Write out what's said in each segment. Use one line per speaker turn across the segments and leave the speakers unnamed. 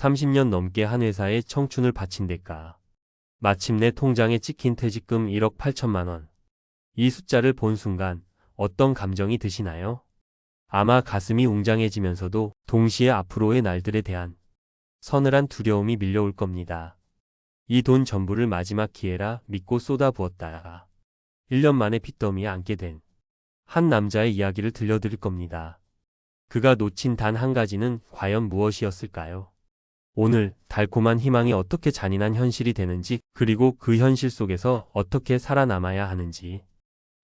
30년 넘게 한 회사에 청춘을 바친 대가. 마침내 통장에 찍힌 퇴직금 1억 8천만 원. 이 숫자를 본 순간 어떤 감정이 드시나요? 아마 가슴이 웅장해지면서도 동시에 앞으로의 날들에 대한 서늘한 두려움이 밀려올 겁니다. 이 돈 전부를 마지막 기회라 믿고 쏟아부었다가 1년 만에 핏더미에 앉게 된 한 남자의 이야기를 들려드릴 겁니다. 그가 놓친 단 한 가지는 과연 무엇이었을까요? 오늘 달콤한 희망이 어떻게 잔인한 현실이 되는지 그리고 그 현실 속에서 어떻게 살아남아야 하는지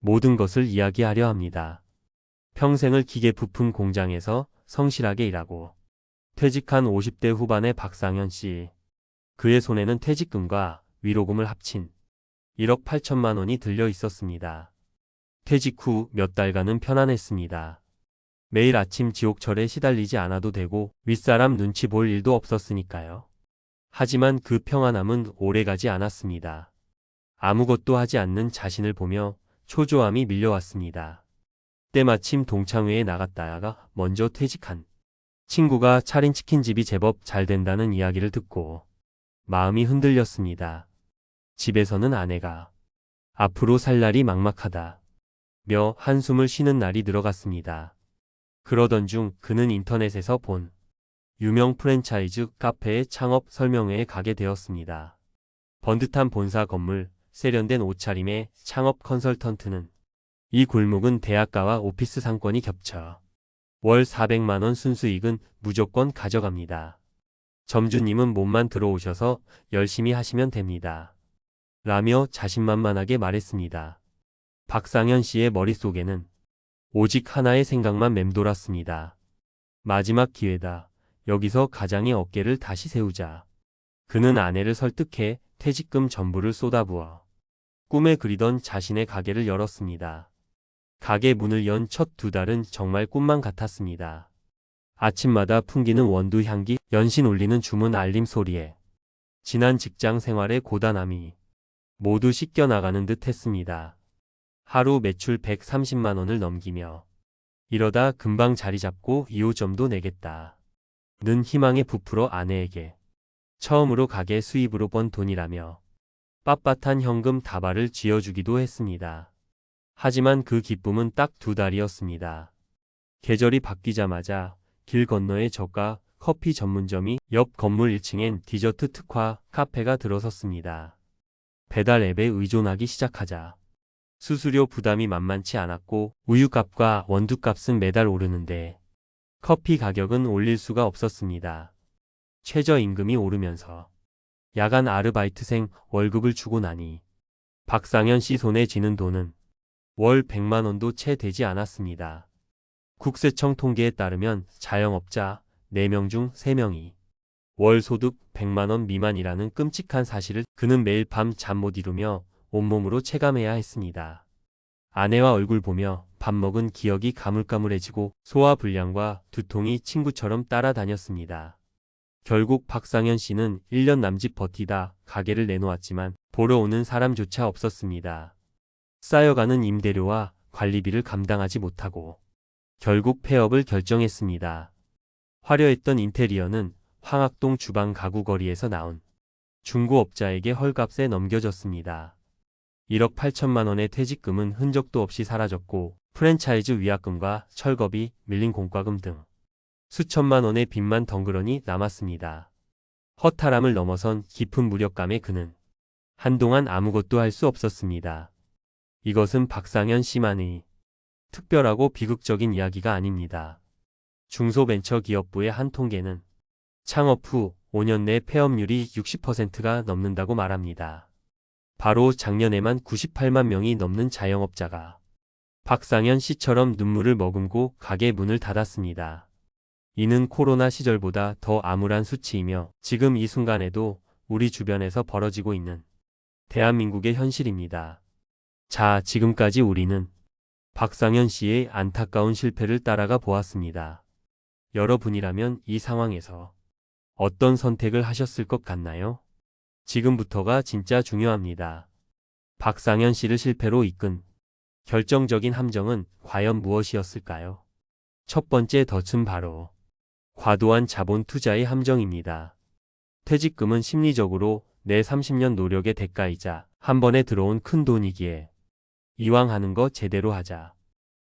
모든 것을 이야기하려 합니다. 평생을 기계 부품 공장에서 성실하게 일하고 퇴직한 50대 후반의 박상현 씨. 그의 손에는 퇴직금과 위로금을 합친 1억 8천만 원이 들려 있었습니다. 퇴직 후 몇 달간은 편안했습니다. 매일 아침 지옥철에 시달리지 않아도 되고 윗사람 눈치 볼 일도 없었으니까요. 하지만 그 평안함은 오래가지 않았습니다. 아무것도 하지 않는 자신을 보며 초조함이 밀려왔습니다. 때마침 동창회에 나갔다가 먼저 퇴직한 친구가 차린 치킨집이 제법 잘 된다는 이야기를 듣고 마음이 흔들렸습니다. 집에서는 아내가 앞으로 살 날이 막막하다. 며 한숨을 쉬는 날이 들어갔습니다. 그러던 중 그는 인터넷에서 본 유명 프랜차이즈 카페의 창업 설명회에 가게 되었습니다. 번듯한 본사 건물, 세련된 옷차림의 창업 컨설턴트는 이 골목은 대학가와 오피스 상권이 겹쳐 월 400만원 순수익은 무조건 가져갑니다. 점주님은 몸만 들어오셔서 열심히 하시면 됩니다. 라며 자신만만하게 말했습니다. 박상현 씨의 머릿속에는 오직 하나의 생각만 맴돌았습니다. 마지막 기회다. 여기서 가장의 어깨를 다시 세우자. 그는 아내를 설득해 퇴직금 전부를 쏟아부어 꿈에 그리던 자신의 가게를 열었습니다. 가게 문을 연 첫 두 달은 정말 꿈만 같았습니다. 아침마다 풍기는 원두 향기, 연신 울리는 주문 알림 소리에 지난 직장 생활의 고단함이 모두 씻겨나가는 듯 했습니다. 하루 매출 130만 원을 넘기며 이러다 금방 자리 잡고 2호점도 내겠다. 는 희망에 부풀어 아내에게 처음으로 가게 수입으로 번 돈이라며 빳빳한 현금 다발을 쥐어주기도 했습니다. 하지만 그 기쁨은 딱 두 달이었습니다. 계절이 바뀌자마자 길 건너의 저가 커피 전문점이 옆 건물 1층엔 디저트 특화 카페가 들어섰습니다. 배달 앱에 의존하기 시작하자 수수료 부담이 만만치 않았고 우유값과 원두값은 매달 오르는데 커피 가격은 올릴 수가 없었습니다. 최저임금이 오르면서 야간 아르바이트생 월급을 주고 나니 박상현 씨 손에 쥐는 돈은 월 100만 원도 채 되지 않았습니다. 국세청 통계에 따르면 자영업자 4명 중 3명이 월 소득 100만 원 미만이라는 끔찍한 사실을 그는 매일 밤 잠 못 이루며 온몸으로 체감해야 했습니다. 아내와 얼굴 보며 밥 먹은 기억이 가물가물해지고 소화 불량과 두통이 친구처럼 따라다녔습니다. 결국 박상현 씨는 1년 남짓 버티다 가게를 내놓았지만 보러 오는 사람조차 없었습니다. 쌓여가는 임대료와 관리비를 감당하지 못하고 결국 폐업을 결정했습니다. 화려했던 인테리어는 황학동 주방 가구 거리에서 나온 중고업자에게 헐값에 넘겨졌습니다. 1억 8천만 원의 퇴직금은 흔적도 없이 사라졌고 프랜차이즈 위약금과 철거비, 밀린 공과금 등 수천만 원의 빚만 덩그러니 남았습니다. 허탈함을 넘어선 깊은 무력감에 그는 한동안 아무것도 할 수 없었습니다. 이것은 박상현 씨만의 특별하고 비극적인 이야기가 아닙니다. 중소벤처기업부의 한 통계는 창업 후 5년 내 폐업률이 60%가 넘는다고 말합니다. 바로 작년에만 98만 명이 넘는 자영업자가 박상현 씨처럼 눈물을 머금고 가게 문을 닫았습니다. 이는 코로나 시절보다 더 암울한 수치이며 지금 이 순간에도 우리 주변에서 벌어지고 있는 대한민국의 현실입니다. 자, 지금까지 우리는 박상현 씨의 안타까운 실패를 따라가 보았습니다. 여러분이라면 이 상황에서 어떤 선택을 하셨을 것 같나요? 지금부터가 진짜 중요합니다. 박상현 씨를 실패로 이끈 결정적인 함정은 과연 무엇이었을까요? 첫 번째 덫은 바로 과도한 자본 투자의 함정입니다. 퇴직금은 심리적으로 내 30년 노력의 대가이자 한 번에 들어온 큰 돈이기에 이왕 하는 거 제대로 하자.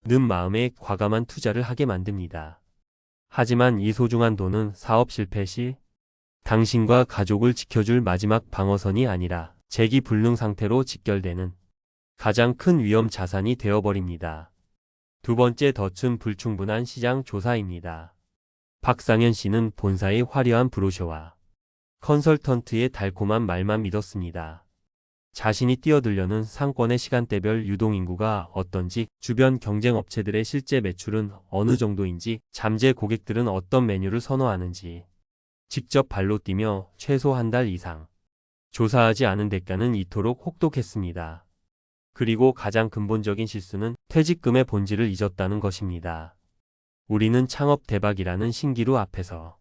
는 마음에 과감한 투자를 하게 만듭니다. 하지만 이 소중한 돈은 사업 실패 시 당신과 가족을 지켜줄 마지막 방어선이 아니라 재기 불능 상태로 직결되는 가장 큰 위험 자산이 되어버립니다. 두 번째 덫은 불충분한 시장 조사입니다. 박상현 씨는 본사의 화려한 브로셔와 컨설턴트의 달콤한 말만 믿었습니다. 자신이 뛰어들려는 상권의 시간대별 유동인구가 어떤지, 주변 경쟁 업체들의 실제 매출은 어느 정도인지, 잠재 고객들은 어떤 메뉴를 선호하는지, 직접 발로 뛰며 최소 한 달 이상 조사하지 않은 대가는 이토록 혹독했습니다. 그리고 가장 근본적인 실수는 퇴직금의 본질을 잊었다는 것입니다. 우리는 창업 대박이라는 신기루 앞에서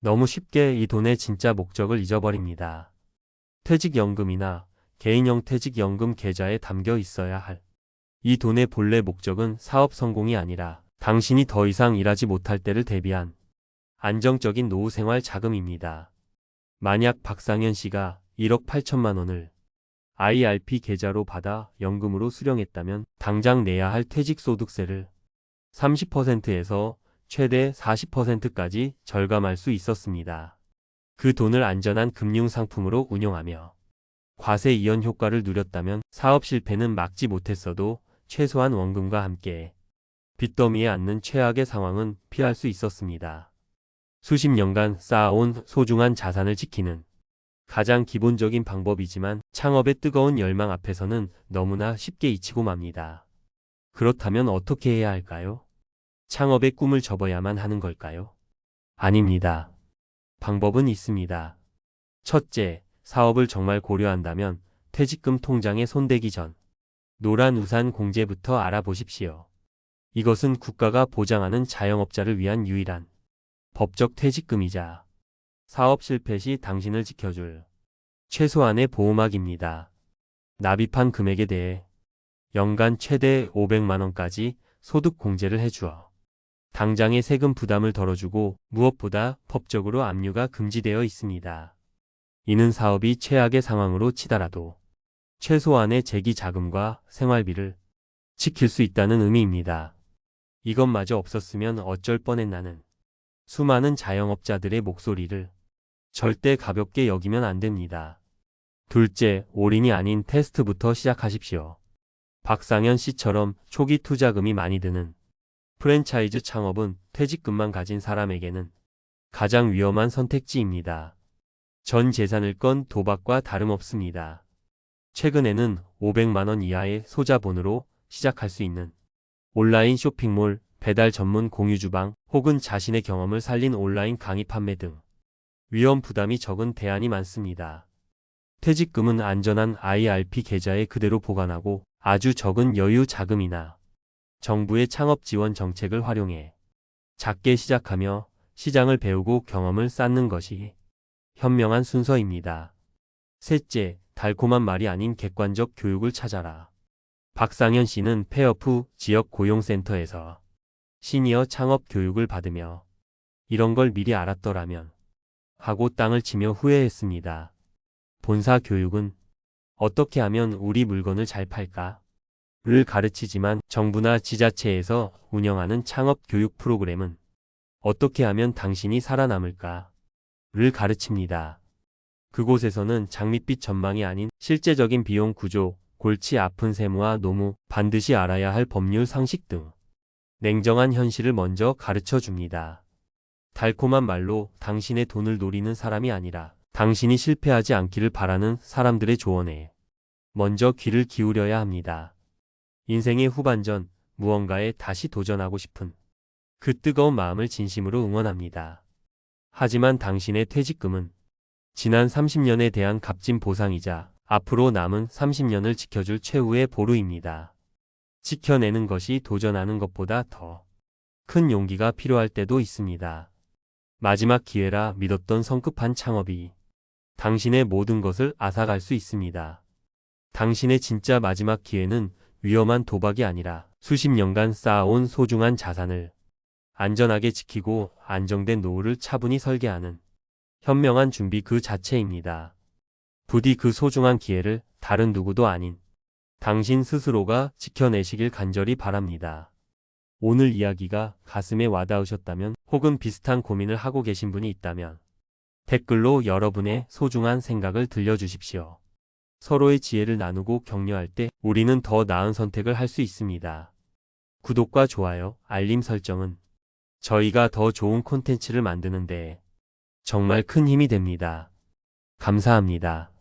너무 쉽게 이 돈의 진짜 목적을 잊어버립니다. 퇴직연금이나 개인형 퇴직연금 계좌에 담겨 있어야 할 이 돈의 본래 목적은 사업 성공이 아니라 당신이 더 이상 일하지 못할 때를 대비한 안정적인 노후 생활 자금입니다. 만약 박상현 씨가 1억 8천만 원을 IRP 계좌로 받아 연금으로 수령했다면 당장 내야 할 퇴직소득세를 30%에서 최대 40%까지 절감할 수 있었습니다. 그 돈을 안전한 금융상품으로 운용하며 과세 이연 효과를 누렸다면 사업 실패는 막지 못했어도 최소한 원금과 함께 빚더미에 앉는 최악의 상황은 피할 수 있었습니다. 수십 년간 쌓아온 소중한 자산을 지키는 가장 기본적인 방법이지만 창업의 뜨거운 열망 앞에서는 너무나 쉽게 잊히고 맙니다. 그렇다면 어떻게 해야 할까요? 창업의 꿈을 접어야만 하는 걸까요? 아닙니다. 방법은 있습니다. 첫째, 사업을 정말 고려한다면 퇴직금 통장에 손대기 전 노란 우산 공제부터 알아보십시오. 이것은 국가가 보장하는 자영업자를 위한 유일한 법적 퇴직금이자 사업 실패 시 당신을 지켜줄 최소한의 보호막입니다. 납입한 금액에 대해 연간 최대 500만원까지 소득 공제를 해주어 당장의 세금 부담을 덜어주고 무엇보다 법적으로 압류가 금지되어 있습니다. 이는 사업이 최악의 상황으로 치달아도 최소한의 재기 자금과 생활비를 지킬 수 있다는 의미입니다. 이것마저 없었으면 어쩔 뻔했 나는 수많은 자영업자들의 목소리를 절대 가볍게 여기면 안 됩니다. 둘째, 올인이 아닌 테스트부터 시작하십시오. 박상현 씨처럼 초기 투자금이 많이 드는 프랜차이즈 창업은 퇴직금만 가진 사람에게는 가장 위험한 선택지입니다. 전 재산을 건 도박과 다름없습니다. 최근에는 500만원 이하의 소자본으로 시작할 수 있는 온라인 쇼핑몰, 배달 전문 공유주방 혹은 자신의 경험을 살린 온라인 강의 판매 등 위험 부담이 적은 대안이 많습니다. 퇴직금은 안전한 IRP 계좌에 그대로 보관하고 아주 적은 여유 자금이나 정부의 창업 지원 정책을 활용해 작게 시작하며 시장을 배우고 경험을 쌓는 것이 현명한 순서입니다. 셋째, 달콤한 말이 아닌 객관적 교육을 찾아라. 박상현 씨는 페어프 지역 고용센터에서 시니어 창업 교육을 받으며 이런 걸 미리 알았더라면 하고 땅을 치며 후회했습니다. 본사 교육은 어떻게 하면 우리 물건을 잘 팔까? 를 가르치지만 정부나 지자체에서 운영하는 창업 교육 프로그램은 어떻게 하면 당신이 살아남을까? 를 가르칩니다. 그곳에서는 장밋빛 전망이 아닌 실제적인 비용 구조, 골치 아픈 세무와 노무, 반드시 알아야 할 법률 상식 등 냉정한 현실을 먼저 가르쳐 줍니다. 달콤한 말로 당신의 돈을 노리는 사람이 아니라 당신이 실패하지 않기를 바라는 사람들의 조언에 먼저 귀를 기울여야 합니다. 인생의 후반전 무언가에 다시 도전하고 싶은 그 뜨거운 마음을 진심으로 응원합니다. 하지만 당신의 퇴직금은 지난 30년에 대한 값진 보상이자 앞으로 남은 30년을 지켜줄 최후의 보루입니다. 지켜내는 것이 도전하는 것보다 더 큰 용기가 필요할 때도 있습니다. 마지막 기회라 믿었던 성급한 창업이 당신의 모든 것을 앗아갈 수 있습니다. 당신의 진짜 마지막 기회는 위험한 도박이 아니라 수십 년간 쌓아온 소중한 자산을 안전하게 지키고 안정된 노후를 차분히 설계하는 현명한 준비 그 자체입니다. 부디 그 소중한 기회를 다른 누구도 아닌 당신 스스로가 지켜내시길 간절히 바랍니다. 오늘 이야기가 가슴에 와닿으셨다면 혹은 비슷한 고민을 하고 계신 분이 있다면 댓글로 여러분의 소중한 생각을 들려주십시오. 서로의 지혜를 나누고 격려할 때 우리는 더 나은 선택을 할 수 있습니다. 구독과 좋아요, 알림 설정은 저희가 더 좋은 콘텐츠를 만드는 데 정말 큰 힘이 됩니다. 감사합니다.